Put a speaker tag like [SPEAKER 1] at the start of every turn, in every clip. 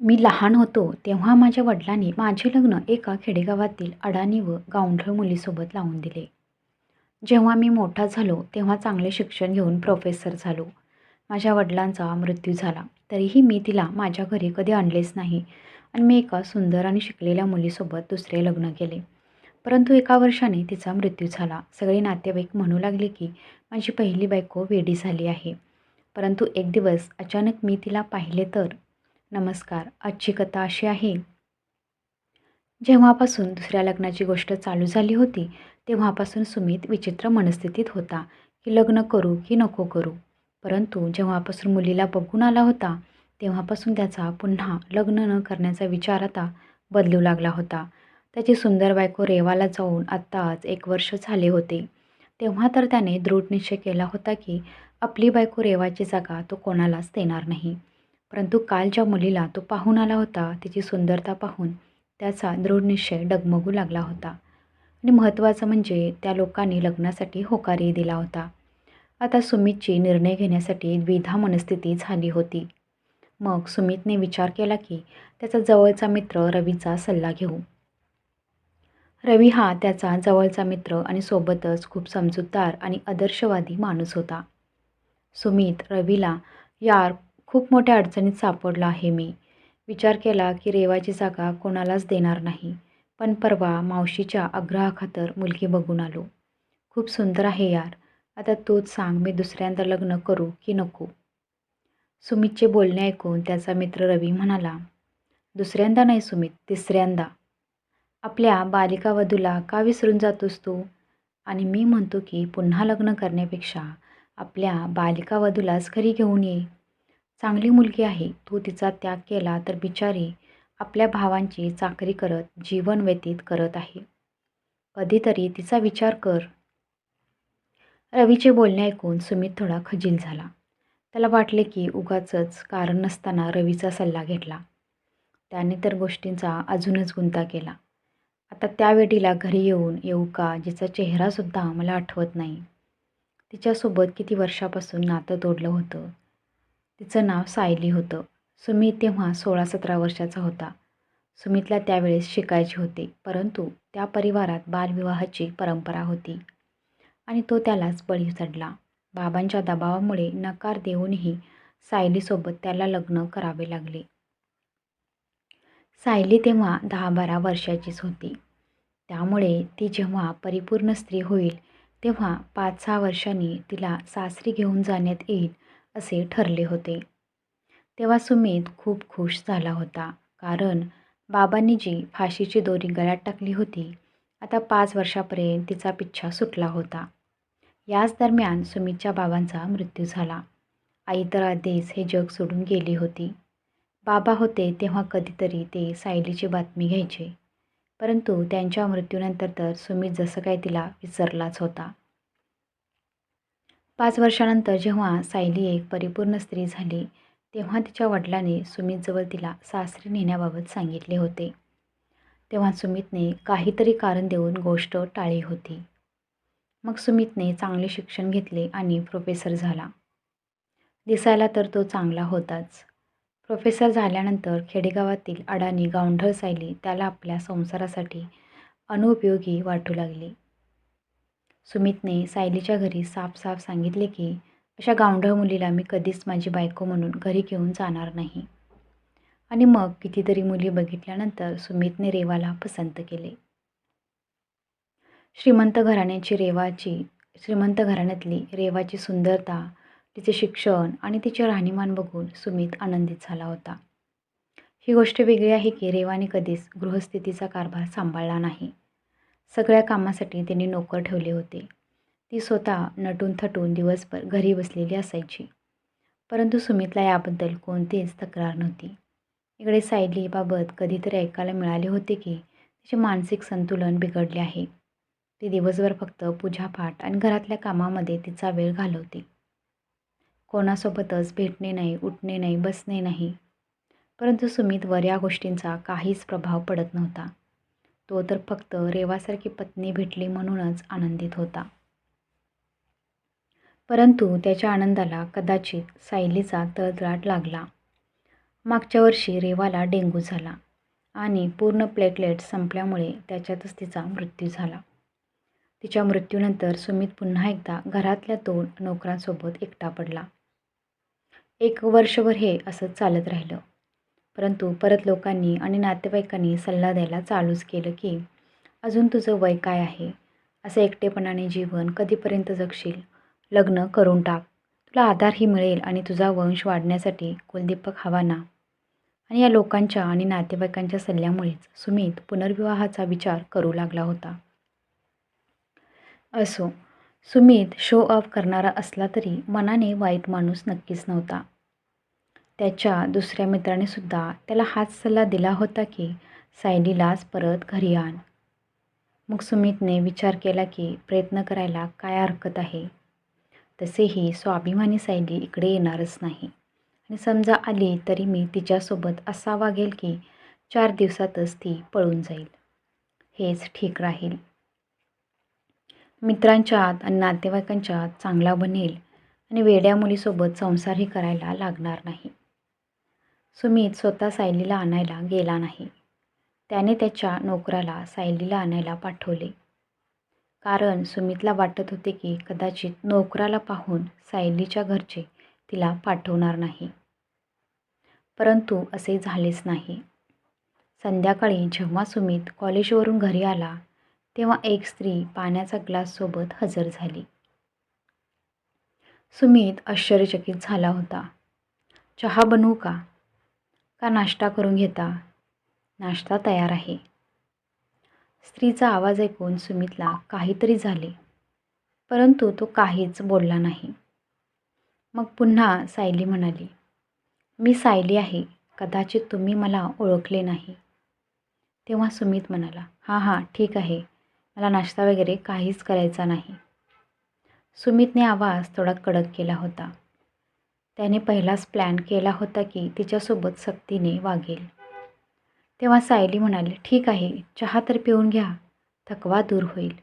[SPEAKER 1] मी लहान होतो तेव्हा माझ्या वडिलांनी माझे लग्न एका खेडेगावातील अडाणी व गावंढळ मुलीसोबत लावून दिले. जेव्हा मी मोठा झालो तेव्हा चांगले शिक्षण घेऊन प्रोफेसर झालो. माझ्या वडिलांचा मृत्यू झाला. तरीही मी तिला माझ्या घरी कधी आणलेच नाही आणि मी एका सुंदर आणि शिकलेल्या मुलीसोबत दुसरे लग्न केले. परंतु एका वर्षाने तिचा मृत्यू झाला. सगळे नातेवाईक म्हणू लागले की माझी पहिली बायको वेडी झाली आहे. परंतु एक दिवस अचानक मी तिला पाहिले तर नमस्कार आजची कथा अशी आहे. जेव्हापासून दुसऱ्या लग्नाची गोष्ट चालू झाली होती तेव्हापासून सुमित विचित्र मनस्थितीत होता की लग्न करू की नको करू. परंतु जेव्हापासून मुलीला बघून आला होता तेव्हापासून त्याचा पुन्हा लग्न न करण्याचा विचार आता बदलू लागला होता. त्याची सुंदर बायको रेवाला जाऊन आत्ताच एक वर्ष झाले होते. तेव्हा तर त्याने दृढ निश्चय केला होता की आपली बायको रेवाची जागा तो कोणालाच देणार नाही. परंतु काल ज्या मुलीला तो पाहून आला होता तिची सुंदरता पाहून त्याचा दृढ निश्चय डगमगू लागला होता. आणि महत्त्वाचं म्हणजे त्या लोकांनी लग्नासाठी होकारही दिला होता. आता सुमितची निर्णय घेण्यासाठी द्विधा मनस्थिती झाली होती. मग सुमितने विचार केला की त्याचा जवळचा मित्र रवीचा सल्ला घेऊ. रवी हा त्याचा जवळचा मित्र आणि सोबतच खूप समजूतदार आणि आदर्शवादी माणूस होता. सुमित रवीला यार खूप मोठ्या अडचणीत सापडला आहे मी. विचार केला की रेवाची जागा कोणालाच देणार नाही. पण परवा मावशीच्या आग्रहाखातर मुलगी बघून आलो. खूप सुंदर आहे यार. आता तूच सांग मी दुसऱ्यांदा लग्न करू की नको? सुमितचे बोलणे ऐकून त्याचा मित्र रवी म्हणाला दुसऱ्यांदा नाही सुमित तिसऱ्यांदा. आपल्या बालिका वधूला का विसरून जातोस तू? आणि मी म्हणतो की पुन्हा लग्न करण्यापेक्षा आपल्या बालिका वधूलाच घरी घेऊन ये. चांगली मुलगी आहे. तू तिचा त्याग केला तर बिचारी आपल्या भावांची चाकरी करत जीवन व्यतीत करत आहे. कधीतरी तिचा विचार कर. रवीचे बोलणे ऐकून सुमित थोडा खजील झाला. त्याला वाटले की उगाचच कारण नसताना रवीचा सल्ला घेतला. त्याने तर गोष्टींचा अजूनच गुंता केला. आता त्या वेळीला घरी येऊन येऊ का जिचा चेहरासुद्धा मला आठवत नाही. तिच्यासोबत किती वर्षापासून नातं तोडलं होतं. तिचं नाव सायली होतं. सुमित तेव्हा सोळा सतरा वर्षाचा होता. सुमितला त्यावेळेस शिकायचे होते परंतु त्या परिवारात बालविवाहाची परंपरा होती आणि तो त्यालाच बळी चढला. बाबांच्या दबावामुळे नकार देऊनही सायलीसोबत त्याला लग्न करावे लागले. सायली तेव्हा दहा बारा वर्षाचीच होती. त्यामुळे ती जेव्हा परिपूर्ण स्त्री होईल तेव्हा पाच सहा वर्षांनी तिला सासरी घेऊन जाण्यात येईल असे ठरले होते. तेव्हा सुमित खूप खुश झाला होता. कारण बाबांनी जी फाशीची दोरी गळ्यात टाकली होती आता पाच वर्षापर्यंत तिचा पिच्छा सुटला होता. याच दरम्यान सुमितच्या बाबांचा मृत्यू झाला. आई तर आधीच हे जग सोडून गेली होती. बाबा होते तेव्हा कधीतरी ते सायलीची बातमी घ्यायचे. परंतु त्यांच्या मृत्यूनंतर तर सुमित जसं काय तिला विसरलाच होता. पाच वर्षानंतर जेव्हा सायली एक परिपूर्ण स्त्री झाली तेव्हा तिच्या वडिलांनी सुमितजवळ तिला सासरी नेण्याबाबत सांगितले होते. तेव्हा सुमितने काहीतरी कारण देऊन गोष्ट टाळी होती. मग सुमितने चांगले शिक्षण घेतले आणि प्रोफेसर झाला. दिसायला तर तो चांगला होताच. प्रोफेसर झाल्यानंतर खेडेगावातील अडाणी गावंढळ सायली त्याला आपल्या संसारासाठी अनुपयोगी वाटू लागली. सुमितने सायलीच्या घरी साफ साफ सांगितले की अशा गावंढळ मुलीला मी कधीच माझी बायको म्हणून घरी घेऊन जाणार नाही. आणि मग कितीतरी मुली बघितल्यानंतर सुमितने रेवाला पसंत केले. श्रीमंत घराण्याची रेवाची श्रीमंत घराण्यातली रेवाची सुंदरता तिचे शिक्षण आणि तिचे राहणीमान बघून सुमित आनंदित झाला होता. ही गोष्ट वेगळी आहे की रेवाने कधीच गृहस्थितीचा कारभार सांभाळला नाही. सगळ्या कामासाठी तिने नोकर ठेवले होते. ती स्वतः नटून थटून दिवसभर घरी बसलेली असायची. परंतु सुमितला याबद्दल कोणतीच तक्रार नव्हती. इकडे सायलीबाबत कधीतरी ऐकायला मिळाले होते की तिचे मानसिक संतुलन बिघडले आहे. ती दिवसभर फक्त पूजापाठ आणि घरातल्या कामामध्ये तिचा वेळ घालवते. कोणासोबतच भेटणे नाही उठणे नाही बसणे नाही. परंतु सुमितवर या गोष्टींचा काहीच प्रभाव पडत नव्हता. तो तर फक्त रेवासारखी पत्नी भेटली म्हणूनच आनंदित होता. परंतु त्याच्या आनंदाला कदाचित सायलीचा तळतळाट लागला. मागच्या वर्षी रेवाला डेंग्यू झाला आणि पूर्ण प्लेटलेट संपल्यामुळे त्याच्यातच तिचा मृत्यू झाला. तिच्या मृत्यूनंतर सुमित पुन्हा एकदा घरातल्या दोन नोकरांसोबत एकटा पडला. एक वर्षभर हे असंच चालत राहिलं. परंतु परत लोकांनी आणि नातेवाईकांनी सल्ला द्यायला चालूच केलं की अजून तुझं वय काय आहे? असं एकटेपणाने जीवन कधीपर्यंत जगशील? लग्न करून टाक. तुला आधारही मिळेल आणि तुझा वंश वाढण्यासाठी कुलदीपक हवा ना. आणि या लोकांच्या आणि नातेवाईकांच्या सल्ल्यामुळेच सुमित पुनर्विवाहाचा विचार करू लागला होता. असो सुमित शो ऑफ करणारा असला तरी मनाने वाईट माणूस नक्कीच नव्हता. त्याच्या दुसऱ्या मित्राने सुद्धा त्याला हाच सल्ला दिला होता की सायलीलाच परत घरी आण. मग सुमितने विचार केला की प्रयत्न करायला काय हरकत आहे? तसेही स्वाभिमानी सायली इकडे येणारच नाही. आणि समजा आली तरी मी तिच्यासोबत असा वागेल की चार दिवसातच ती पळून जाईल. हेच ठीक राहील. मित्रांच्यात आणि नातेवाईकांच्यात चांगला बनेल आणि वेड्या मुलीसोबत संसारही करायला लागणार नाही. सुमित स्वतः सायलीला आणायला गेला नाही. त्याने त्याच्या नोकराला सायलीला आणायला पाठवले. कारण सुमितला वाटत होते की कदाचित नोकराला पाहून सायलीच्या घरचे तिला पाठवणार नाही. परंतु असे झालेच नाही. संध्याकाळी जेव्हा सुमित कॉलेजवरून घरी आला तेव्हा एक स्त्री पाण्याचा ग्लाससोबत हजर झाली. सुमित आश्चर्यचकित झाला होता. चहा बनवू का? का नाश्ता करून घेता? नाश्ता तयार आहे. स्त्रीचा आवाज ऐकून सुमितला काहीतरी झाले परंतु तो काहीच बोलला नाही. मग पुन्हा सायली म्हणाली मी सायली आहे. कदाचित तुम्ही मला ओळखले नाही. तेव्हा सुमित म्हणाला हां हां ठीक आहे. मला नाश्ता वगैरे काहीच करायचा नाही. सुमितने आवाज थोडा कडक केला होता. त्याने पहिलाच प्लॅन केला होता की तिच्यासोबत सक्तीने वागेल. तेव्हा सायली म्हणाली ठीक आहे चहा तर पिऊन घ्या थकवा दूर होईल.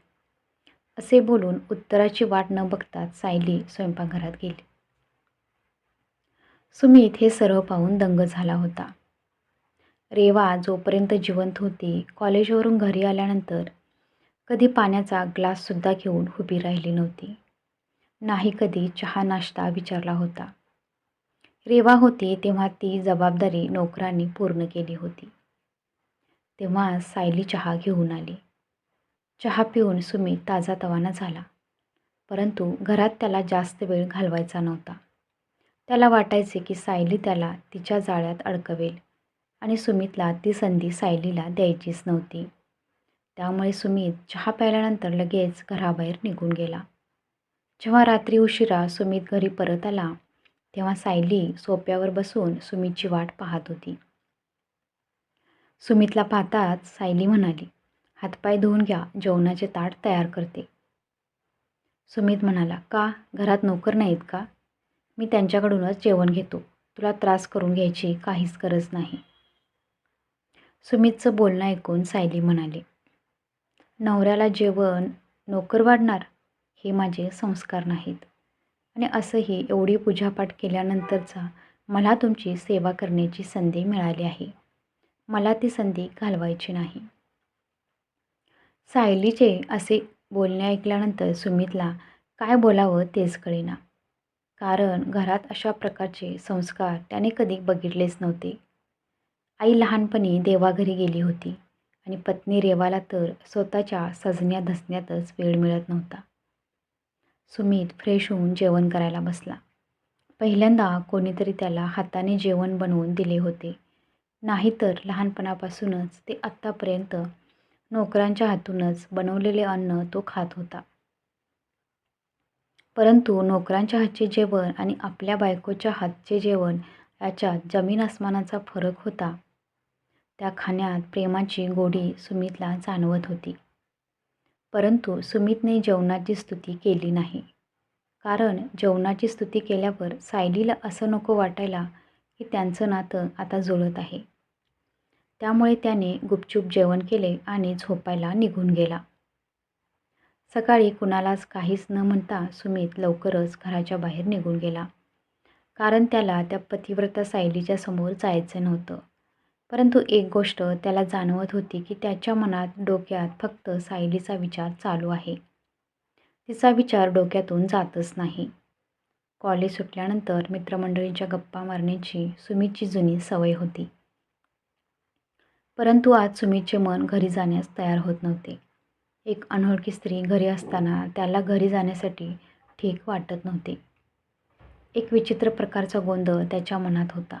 [SPEAKER 1] असे बोलून उत्तराची वाट न बघताच सायली स्वयंपाकघरात गेली. सुमित हे सर्व पाहून दंग झाला होता. रेवा जोपर्यंत जिवंत होती कॉलेजवरून घरी आल्यानंतर कधी पाण्याचा ग्लाससुद्धा घेऊन उभी राहिली नव्हती. नाही कधी चहा नाश्ता विचारला होता. रेवा होती तेव्हा ती जबाबदारी नोकरांनी पूर्ण केली होती. तेव्हा सायली चहा घेऊन आली. चहा पिऊन सुमित ताजा तवाना झाला. परंतु घरात त्याला जास्त वेळ घालवायचा नव्हता. त्याला वाटायचे की सायली त्याला तिच्या जाळ्यात अडकवेल आणि सुमितला ती संधी सायलीला द्यायचीच नव्हती. त्यामुळे सुमित चहा प्यायल्यानंतर लगेच घराबाहेर निघून गेला. जेव्हा रात्री उशिरा सुमित घरी परत आला तेव्हा सायली सोप्यावर बसून सुमितची वाट पाहत होती. सुमितला पाहताच सायली म्हणाली हातपाय धुवून घ्या जेवणाचे ताट तयार करते. सुमित म्हणाला का? घरात नोकर नाहीत का? मी त्यांच्याकडूनच जेवण घेतो. तुला त्रास करून घ्यायची काहीच गरज नाही. सुमितचं बोलणं ऐकून सायली म्हणाली नवऱ्याला जेवण नोकर वाढणार? हे माझे संस्कार नाहीत. आणि असंही एवढी पूजापाठ केल्यानंतरचा मला तुमची सेवा करण्याची संधी मिळाली आहे. मला ती संधी घालवायची नाही. सायलीचे असे बोलणे ऐकल्यानंतर सुमितला काय बोलावं तेच कळेना. कारण घरात अशा प्रकारचे संस्कार त्याने कधी बघितलेच नव्हते. आई लहानपणी देवाघरी गेली होती आणि पत्नी रेवाला तर स्वतःच्या सजण्या धसण्यातच वेळ मिळत नव्हता. सुमित फ्रेश होऊन जेवण करायला बसला. पहिल्यांदा कोणीतरी त्याला हाताने जेवण बनवून दिले होते. नाहीतर लहानपणापासूनच ते आत्तापर्यंत नोकरांच्या हातूनच बनवलेले अन्न तो खात होता. परंतु नोकरांच्या हातचे जेवण आणि आपल्या बायकोच्या हातचे जेवण याच्यात जमीन आसमानाचा फरक होता. त्या खाण्यात प्रेमाची गोडी सुमितला जाणवत होती. परंतु सुमितने जेवणाची स्तुती केली नाही. कारण जेवणाची स्तुती केल्यावर सायलीला असं नको वाटायला की त्यांचं नातं आता जुळत आहे. त्यामुळे त्याने गुपचूप जेवण केले आणि झोपायला निघून गेला. सकाळी कुणालाच काहीच न म्हणता सुमित लवकरच घराच्या बाहेर निघून गेला. कारण त्याला त्या पतिव्रता सायलीच्या समोर जायचं नव्हतं. परंतु एक गोष्ट त्याला जाणवत होती की त्याच्या मनात डोक्यात फक्त सायलीचा विचार चालू आहे. तिचा विचार डोक्यातून जातच नाही. कॉलेज सुटल्यानंतर मित्रमंडळींच्या गप्पा मारण्याची सुमितची जुनी सवय होती. परंतु आज सुमितचे मन घरी जाण्यास तयार होत नव्हते. एक अनोळखी स्त्री घरी असताना त्याला घरी जाण्यासाठी ठीक वाटत नव्हते. एक विचित्र प्रकारचा गोंधळ त्याच्या मनात होता.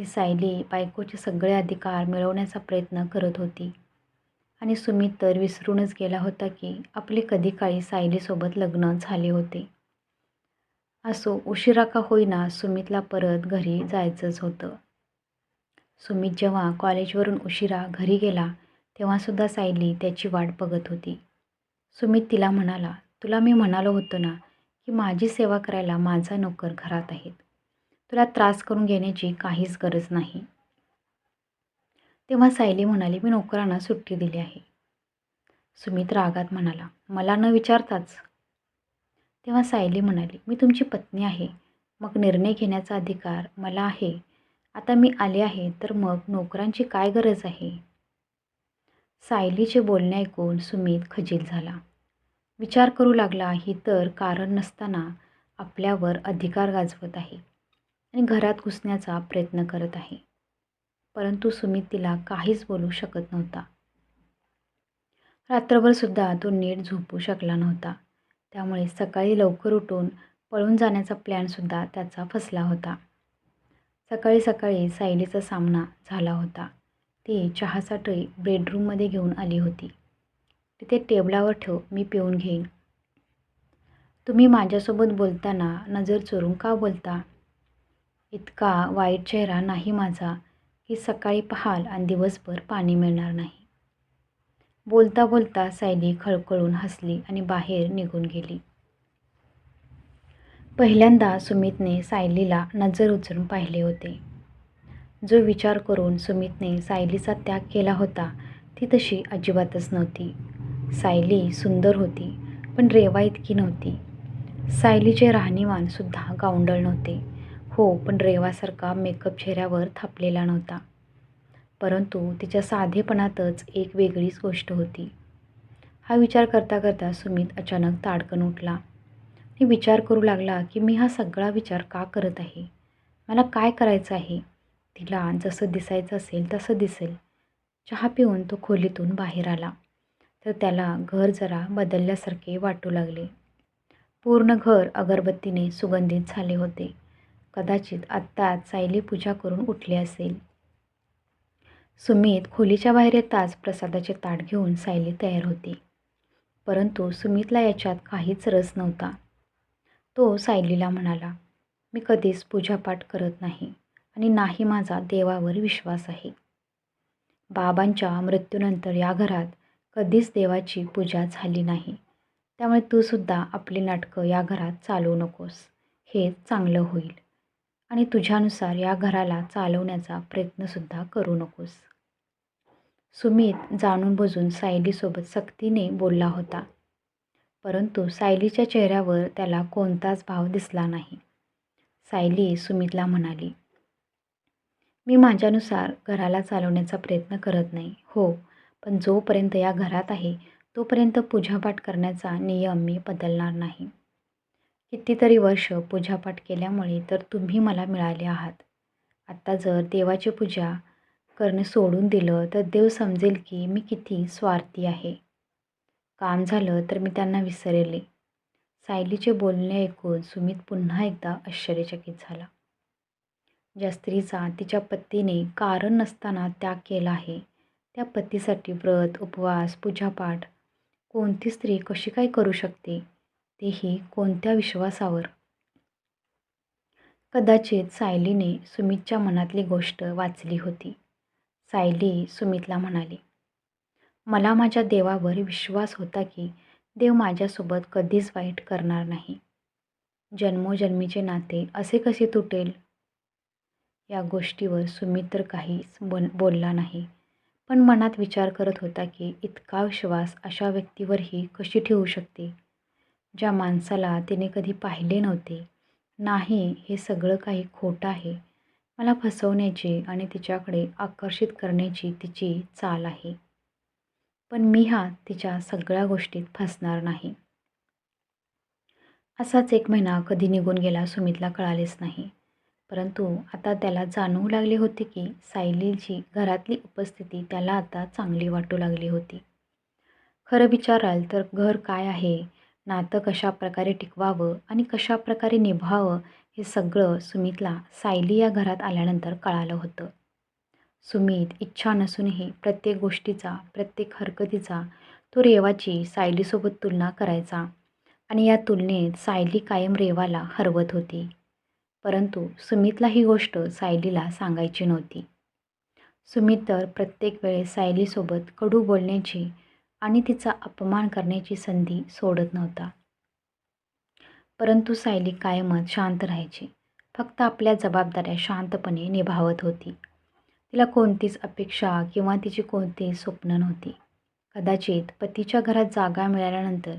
[SPEAKER 1] ती सायली बायकोचे सगळे अधिकार मिळवण्याचा प्रयत्न करत होती. आणि सुमित तर विसरूनच गेला होता की आपले कधी काळी सायलीसोबत लग्न झाले होते. असो उशिरा का होईना सुमितला परत घरी जायचंच होतं. सुमित जेव्हा कॉलेजवरून उशिरा घरी गेला तेव्हासुद्धा सायली त्याची वाट बघत होती. सुमित तिला म्हणाला तुला मी म्हणालो होतो ना की माझी सेवा करायला माझा नोकर घरात आहेत. तुला त्रास करून घेण्याची काहीच गरज नाही. तेव्हा सायली म्हणाली मी नोकरांना सुट्टी दिली आहे. सुमित रागात म्हणाला मला न विचारताच. तेव्हा सायली म्हणाली मी तुमची पत्नी आहे. मग निर्णय घेण्याचा अधिकार मला आहे. आता मी आले आहे तर मग नोकरांची काय गरज आहे? सायलीचे बोलणे ऐकून सुमित खजील झाला. विचार करू लागला ही तर कारण नसताना आपल्यावर अधिकार गाजवत आहे. आणि घरात घुसण्याचा प्रयत्न करत आहे. परंतु सुमित तिला काहीच बोलू शकत नव्हता. रात्रभरसुद्धा तो नीट झोपू शकला नव्हता. त्यामुळे सकाळी लवकर उठून पळून जाण्याचा प्लॅनसुद्धा त्याचा फसला होता. सकाळी सकाळी सायलीचा सामना झाला होता. ती चहाचा ट्रे बेडरूममध्ये घेऊन आली होती. तिथे टेबलावर ठेव मी पिऊन घेईन. तुम्ही माझ्यासोबत बोलताना नजर चोरून का बोलता? इतका वाईट चेहरा नाही माझा की सकाळी पहाल आणि दिवसभर पाणी मिळणार नाही. बोलता बोलता सायली खळखळून हसली आणि बाहेर निघून गेली. पहिल्यांदा सुमितने सायलीला नजर उचलून पाहिले होते. जो विचार करून सुमितने सायलीचा त्याग केला होता ती तशी अजिबातच नव्हती. सायली सुंदर होती पण रेवा इतकी नव्हती. सायलीचे राहणीमानसुद्धा गावंडळ नव्हते. हो पण रेवासारखा मेकअप चेहऱ्यावर थापलेला नव्हता. परंतु तिच्या साधेपणातच एक वेगळीच गोष्ट होती. हा विचार करता करता सुमित अचानक ताडकन उठला. आणि विचार करू लागला की मी हा सगळा विचार का करत आहे? मला काय करायचं आहे? तिला जसं दिसायचं असेल तसं दिसेल. चहा पिऊन तो खोलीतून बाहेर आला. तर त्याला घर जरा बदलल्यासारखे वाटू लागले. पूर्ण घर अगरबत्तीने सुगंधित झाले होते. कदाचित आत्ताच सायली पूजा करून उठली असेल. सुमित खोलीच्या बाहेर येताच प्रसादाचे ताट घेऊन सायली तयार होती. परंतु सुमितला याच्यात काहीच रस नव्हता. तो सायलीला म्हणाला मी कधीच पूजापाठ करत नाही आणि नाही माझा देवावर विश्वास आहे. बाबांच्या मृत्यूनंतर या घरात कधीच देवाची पूजा झाली नाही. त्यामुळे तूसुद्धा आपली नाटकं या घरात चालवू नकोस. हे चांगलं होईल. आणि तुझ्यानुसार या घराला चालवण्याचा प्रयत्नसुद्धा करू नकोस. सुमित जाणून बुजून सायलीसोबत सक्तीने बोलला होता. परंतु सायलीच्या चेहऱ्यावर त्याला कोणताच भाव दिसला नाही. सायली सुमितला म्हणाली मी माझ्यानुसार घराला चालवण्याचा प्रयत्न करत नाही हो पण जोपर्यंत या घरात आहे तोपर्यंत पूजापाठ करण्याचा नियम मी बदलणार नाही. कितीतरी वर्ष पूजापाठ केल्यामुळे तर तुम्ही मला मिळाले आहात. आत्ता जर देवाची पूजा करणे सोडून दिलं तर देव समजेल की मी किती स्वार्थी आहे. काम झालं तर मी त्यांना विसरेले. सायलीचे बोलणे ऐकून सुमित पुन्हा एकदा आश्चर्यचकित झाला. ज्या स्त्रीचा तिच्या पतीने कारण नसताना त्याग केला आहे. त्या पतीसाठी व्रत उपवास पूजापाठ कोणती स्त्री कशी काय करू शकते? तेही कोणत्या विश्वासावर? कदाचित सायलीने सुमितच्या मनातली गोष्ट वाचली होती. सायली सुमितला म्हणाली मला माझ्या देवावर विश्वास होता की देव माझ्यासोबत कधीच वाईट करणार नाही. जन्मोजन्मीचे नाते असे कसे तुटेल या गोष्टीवर सुमित तर काहीच बोल बोलला नाही पण मनात विचार करत होता की इतका विश्वास अशा व्यक्तीवरही कशी ठेवू शकते? ज्या माणसाला तिने कधी पाहिले नव्हते. नाही हे सगळं काही खोटं आहे. मला फसवण्याची आणि तिच्याकडे आकर्षित करण्याची तिची चाल आहे. पण मी हा तिच्या सगळ्या गोष्टीत फसणार नाही. असाच एक महिना कधी निघून गेला सुमितला कळालेच नाही. परंतु आता त्याला जाणवू लागले होते की सायलीची घरातली उपस्थिती त्याला आता चांगली वाटू लागली होती. खरं विचाराल तर घर काय आहे? नातं कशा प्रकारे टिकवावं आणि कशा प्रकारे निभावं हे सगळं सुमितला सायली या घरात आल्यानंतर कळालं होतं. सुमित इच्छा नसूनही प्रत्येक गोष्टीचा प्रत्येक हरकतीचा तो रेवाची सायलीसोबत तुलना करायचा आणि या तुलनेत सायली कायम रेवाला हरवत होती. परंतु सुमितला ही गोष्ट सायलीला सांगायची नव्हती. सुमित तर प्रत्येक वेळेस सायलीसोबत कडू बोलण्याची आणि तिचा अपमान करण्याची संधी सोडत नव्हता. परंतु सायली कायमच शांत राहायची. फक्त आपल्या जबाबदाऱ्या शांतपणे निभावत होती. तिला कोणतीच अपेक्षा किंवा तिची कोणतीच स्वप्न नव्हती. कदाचित पतीच्या घरात जागा मिळाल्यानंतर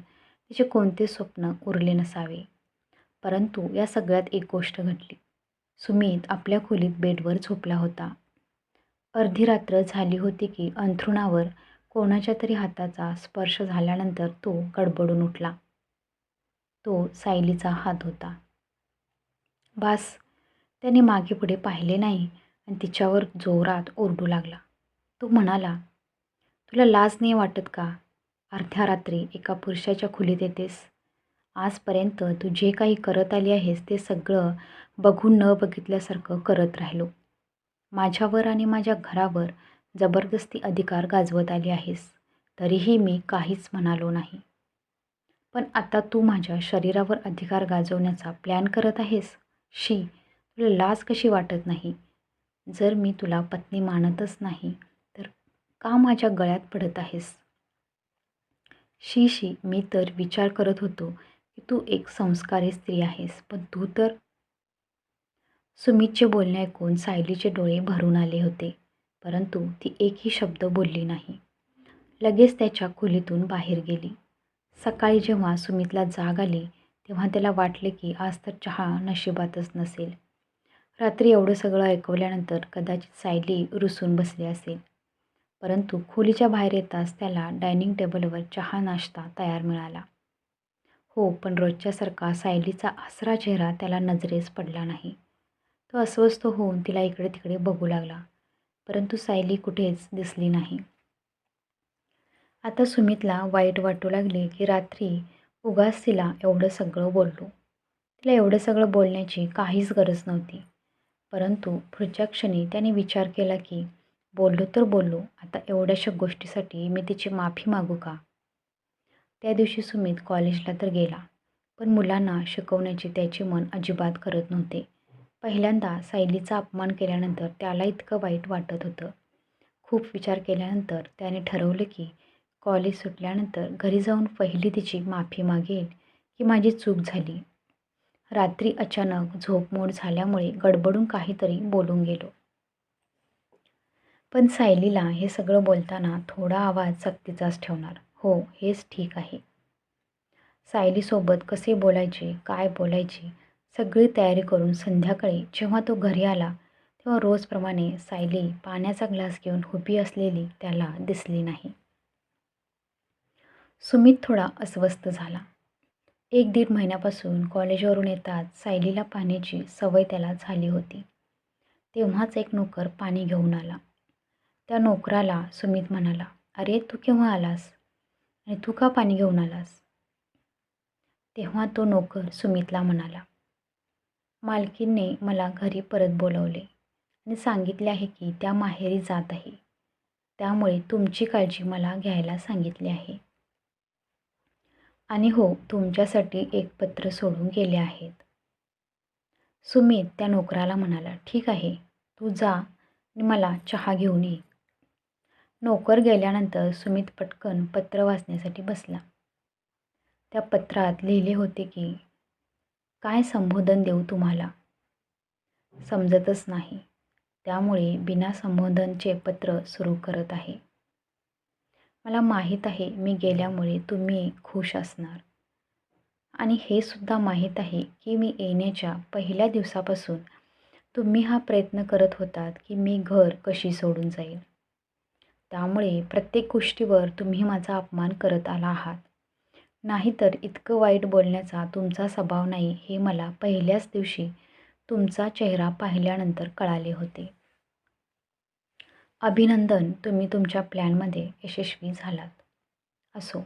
[SPEAKER 1] तिचे कोणते स्वप्न उरले नसावे. परंतु या सगळ्यात एक गोष्ट घडली. सुमित आपल्या खोलीत बेडवर झोपला होता. अर्धी रात्र झाली होती की अंथरुणावर कोणाच्या तरी हाताचा स्पर्श झाल्यानंतर तो गडबडून उठला. तो सायलीचा हात होता. बास त्याने मागे पुढे पाहिले नाही आणि तिच्यावर जोरात ओरडू लागला. तो म्हणाला तुला लाज नाही वाटत का? अर्ध्या रात्री एका पुरुषाच्या खोलीत येतेस. आजपर्यंत तू जे काही करत आली आहेस ते सगळं बघून न बघितल्यासारखं करत राहिलो. माझ्यावर आणि माझ्या घरावर जबरदस्ती अधिकार गाजवत आली आहेस. तरीही मी काहीच म्हणालो नाही. पण आता तू माझ्या शरीरावर अधिकार गाजवण्याचा प्लॅन करत आहेस? शी तुला लाज कशी वाटत नाही? जर मी तुला पत्नी मानतच नाही तर का माझ्या गळ्यात पडत आहेस? शी शी मी तर विचार करत होतो की तू एक संस्कारी स्त्री आहेस पण तू तर सुमितचे बोलणे ऐकून सायलीचे डोळे भरून आले होते. परंतु ती एकही शब्द बोलली नाही. लगेच त्याच्या खोलीतून बाहेर गेली. सकाळी जेव्हा सुमितला जाग आली तेव्हा त्याला वाटले की आज तर चहा नशिबातच नसेल. रात्री एवढं सगळं ऐकवल्यानंतर कदाचित सायली रुसून बसली असेल. परंतु खोलीच्या बाहेर येताच त्याला डायनिंग टेबलवर चहा नाश्ता तयार मिळाला. हो पण रोजच्यासारखा सायलीचा आसरा चेहरा त्याला नजरेस पडला नाही. तो अस्वस्थ होऊन तिला इकडे तिकडे बघू लागला. परंतु सायली कुठेच दिसली नाही. आता सुमितला वाईट वाटू लागले की रात्री उगाच तिला एवढं सगळं बोललो. तिला एवढं सगळं बोलण्याची काहीच गरज नव्हती. परंतु पुढच्या क्षणी त्याने विचार केला की बोललो तर बोललो आता एवढ्याशा गोष्टीसाठी मी तिची माफी मागू का? त्या दिवशी सुमित कॉलेजला तर गेला पण मुलांना शिकवण्याचे त्याचे मन अजिबात करत नव्हते. पहिल्यांदा सायलीचा अपमान केल्यानंतर त्याला इतकं वाईट वाटत होतं. खूप विचार केल्यानंतर त्याने ठरवलं की कॉलेज सुटल्यानंतर घरी जाऊन पहिली तिची माफी मागेल की माझी चूक झाली. रात्री अचानक झोपमोड झाल्यामुळे गडबडून काहीतरी बोलून गेलो. पण सायलीला हे सगळं बोलताना थोडा आवाज सक्तीचाच ठेवणार. हो हेच ठीक आहे. सायलीसोबत कसे बोलायचे काय बोलायचे सगळी तयारी करून संध्याकाळी जेव्हा तो घरी आला तेव्हा रोजप्रमाणे सायली पाण्याचा ग्लास घेऊन उभी असलेली त्याला दिसली नाही. सुमित थोडा अस्वस्थ झाला. एक दीड महिन्यापासून कॉलेजवरून येताच सायलीला पाण्याची सवय त्याला झाली होती. तेव्हाच एक नोकर पाणी घेऊन आला. त्या नोकराला सुमित म्हणाला अरे तू केव्हा आलास? आणि तू का पाणी घेऊन आलास? तेव्हा तो नोकर सुमितला म्हणाला मालकीने मला घरी परत बोलवले आणि सांगितले आहे की त्या माहेरी जात आहे. त्यामुळे तुमची काळजी मला घ्यायला सांगितली आहे. आणि हो तुमच्यासाठी एक पत्र सोडून गेले आहेत. सुमित त्या नोकराला म्हणाला ठीक आहे तू जा आणि मला चहा घेऊन ये. नोकर गेल्यानंतर सुमित पटकन पत्र वाचण्यासाठी बसला. त्या पत्रात लिहिले होते की काय संबोधन देऊ तुम्हाला? समजतच नाही. त्यामुळे बिना संबोधनचे पत्र सुरू करत आहे. मला माहीत आहे मी गेल्यामुळे तुम्ही खुश असणार. आणि हे सुद्धा माहीत आहे की मी येण्याच्या पहिल्या दिवसापासून तुम्ही हा प्रयत्न करत होतात की मी घर कशी सोडून जाईल. त्यामुळे प्रत्येक गोष्टीवर तुम्ही माझा अपमान करत आला आहात. नाहीतर इतकं वाईट बोलण्याचा तुमचा स्वभाव नाही हे मला पहिल्याच दिवशी तुमचा चेहरा पाहिल्यानंतर कळाले होते. अभिनंदन तुम्ही तुमच्या प्लॅनमध्ये यशस्वी झालात. असो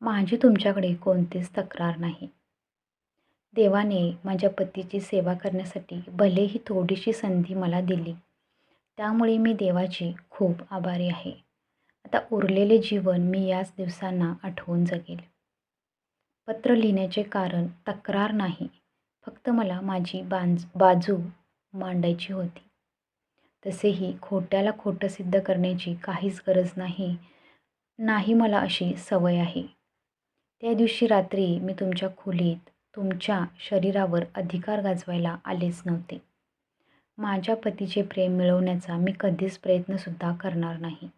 [SPEAKER 1] माझी तुमच्याकडे कोणतीच तक्रार नाही. देवाने माझ्या पतीची सेवा करण्यासाठी भलेही थोडीशी संधी मला दिली त्यामुळे मी देवाची खूप आभारी आहे. आता उरलेले जीवन मी याच दिवसांना आठवून जगेल. पत्र लिहिण्याचे कारण तक्रार नाही. फक्त मला माझी बांज बाजू मांडायची होती. तसेही खोट्याला खोटं सिद्ध करण्याची काहीच गरज नाही नाही मला अशी सवय आहे. त्या दिवशी रात्री मी तुमच्या खोलीत तुमच्या शरीरावर अधिकार गाजवायला आलेच नव्हते. माझ्या पतीचे प्रेम मिळवण्याचा मी कधीच प्रयत्नसुद्धा करणार नाही.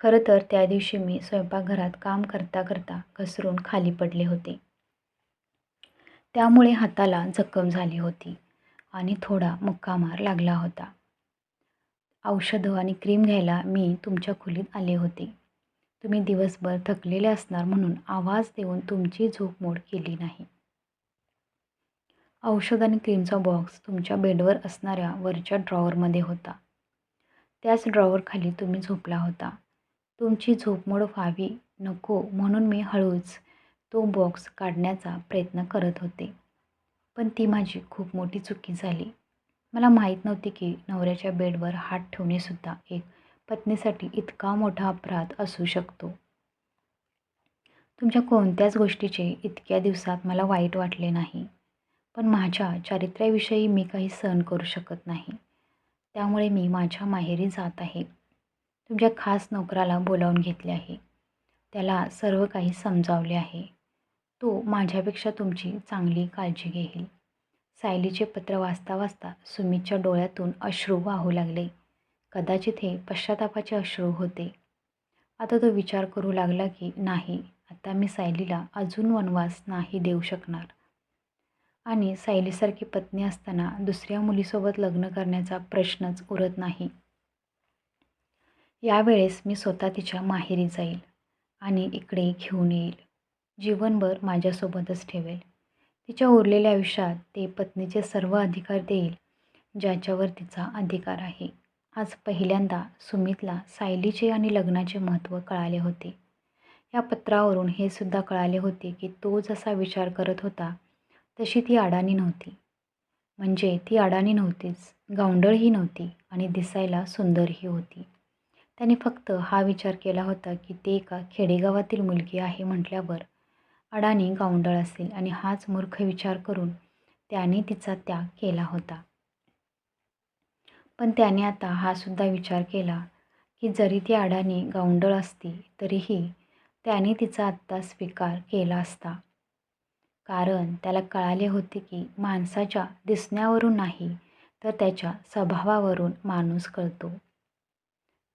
[SPEAKER 1] खरं तर त्या दिवशी मी स्वयंपाकघरात काम करता करता घसरून खाली पडले होते. त्यामुळे हाताला जखम झाली होती आणि थोडा मुक्कामार लागला होता. औषधं आणि क्रीम घ्यायला मी तुमच्या खोलीत आले होते. तुम्ही दिवसभर थकलेले असणार म्हणून आवाज देऊन तुमची झोप मोड केली नाही. औषध आणि क्रीमचा बॉक्स तुमच्या बेडवर असणाऱ्या वरच्या ड्रॉवरमध्ये होता. त्याच ड्रॉवरखाली तुम्ही झोपला होता. तुमची झोपमोड व्हावी नको म्हणून मी हळूच तो बॉक्स काढण्याचा प्रयत्न करत होते. पण ती माझी खूप मोठी चुकी झाली. मला माहीत नव्हती की नवऱ्याच्या बेडवर हात ठेवणेसुद्धा एक पत्नीसाठी इतका मोठा अपराध असू शकतो. तुमच्या कोणत्याच गोष्टीचे इतक्या दिवसात मला वाईट वाटले नाही. पण माझ्या चारित्र्याविषयी मी काही सहन करू शकत नाही. त्यामुळे मी माझ्या माहेरी जात आहे. तुमच्या खास नोकराला बोलावून घेतले आहे. त्याला सर्व काही समजावले आहे. तो माझ्यापेक्षा तुमची चांगली काळजी घेईल. सायलीचे पत्र वाचता वाचता सुमितच्या डोळ्यातून अश्रू वाहू लागले. कदाचित हे पश्चातापाचे अश्रू होते. आता तो विचार करू लागला की नाही आता मी सायलीला अजून वनवास नाही देऊ शकणार. आणि सायलीसारखी पत्नी असताना दुसऱ्या मुलीसोबत लग्न करण्याचा प्रश्नच उरत नाही. यावेळेस मी स्वतः तिच्या माहेरी जाईल आणि इकडे घेऊन येईल. जीवनभर माझ्यासोबतच ठेवेल. तिच्या उरलेल्या आयुष्यात ते पत्नीचे सर्व अधिकार देईल ज्याच्यावर तिचा अधिकार आहे. आज पहिल्यांदा सुमितला सायलीचे आणि लग्नाचे महत्त्व कळाले होते. या पत्रावरून हे सुद्धा कळाले होते की तो जसा विचार करत होता तशी ती अडाणी नव्हती. म्हणजे ती अडाणी नव्हतीच गावंडळही नव्हती आणि दिसायला सुंदरही होती. त्याने फक्त हा विचार केला होता की ते एका खेडेगावातील मुलगी आहे म्हटल्यावर अडाणी गावंडळ असेल आणि हाच मूर्ख विचार करून त्याने तिचा त्याग केला होता. पण त्याने आता हा सुद्धा विचार केला की जरी ती अडाणी गावंडळ असती तरीही त्याने तिचा आत्ता स्वीकार केला असता. कारण त्याला कळाले होते की माणसाच्या दिसण्यावरून नाही तर त्याच्या स्वभावावरून माणूस कळतो.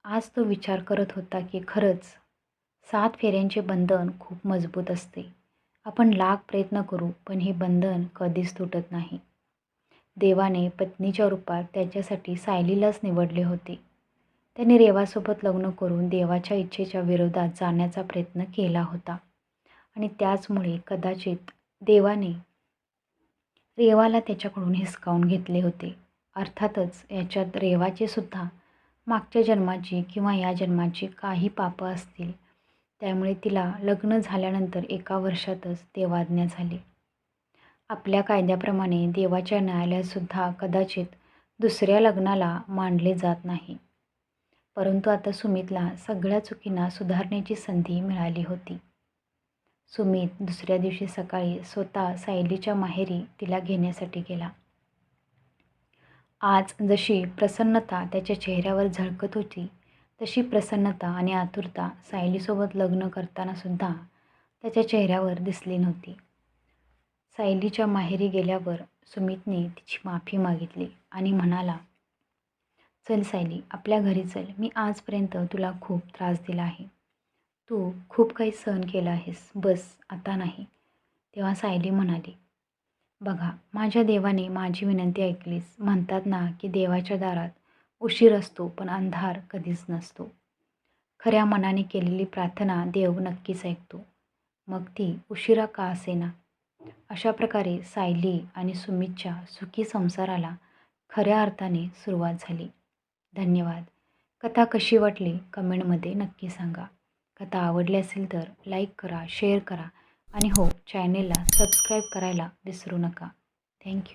[SPEAKER 1] आज तो विचार करत होता की खरंच सात फेऱ्यांचे बंधन खूप मजबूत असते. आपण लाख प्रयत्न करू पण हे बंधन कधीच तुटत नाही. देवाने पत्नीच्या रूपात त्याच्यासाठी सायलीलाच निवडले होते. त्याने रेवासोबत लग्न करून देवाच्या इच्छेच्या विरोधात जाण्याचा प्रयत्न केला होता. आणि त्याचमुळे कदाचित देवाने रेवाला त्याच्याकडून हिसकावून घेतले होते. अर्थातच याच्यात रेवाचे सुद्धा मागच्या जन्माची किंवा या जन्माची काही पापं असतील. त्यामुळे तिला लग्न झाल्यानंतर एका वर्षातच देवाज्ञा झाली. आपल्या कायद्याप्रमाणे देवाच्या न्यायालयातसुद्धा कदाचित दुसऱ्या लग्नाला मांडले जात नाही. परंतु आता सुमितला सगळ्या चुकींना सुधारण्याची संधी मिळाली होती. सुमित दुसऱ्या दिवशी सकाळी स्वतः सायलीच्या माहेरी तिला घेण्यासाठी गेला. आज जशी प्रसन्नता त्याच्या चेहऱ्यावर झळकत होती तशी प्रसन्नता आणि आतुरता सायलीसोबत लग्न करतानासुद्धा त्याच्या चेहऱ्यावर दिसली नव्हती. सायलीच्या माहेरी गेल्यावर सुमितने तिची माफी मागितली आणि म्हणाला चल सायली आपल्या घरी चल. मी आजपर्यंत तुला खूप त्रास दिला आहे. तू खूप काही सहन केला आहेस. बस आता नाही. तेव्हा सायली म्हणाली बघा माझ्या देवाने माझी विनंती ऐकलीस. म्हणतात ना की देवाच्या दारात उशीर असतो पण अंधार कधीच नसतो. खऱ्या मनाने केलेली प्रार्थना देव नक्कीच ऐकतो. मग ती उशिरा का असेना? अशा प्रकारे सायली आणि सुमितच्या सुखी संसाराला खऱ्या अर्थाने सुरुवात झाली. धन्यवाद. कथा कशी वाटली? कमेंटमध्ये नक्की सांगा. कथा आवडली असेल तर लाईक करा शेअर करा. आणि हो चॅनेलला सबस्क्राईब करायला विसरू नका. थँक्यू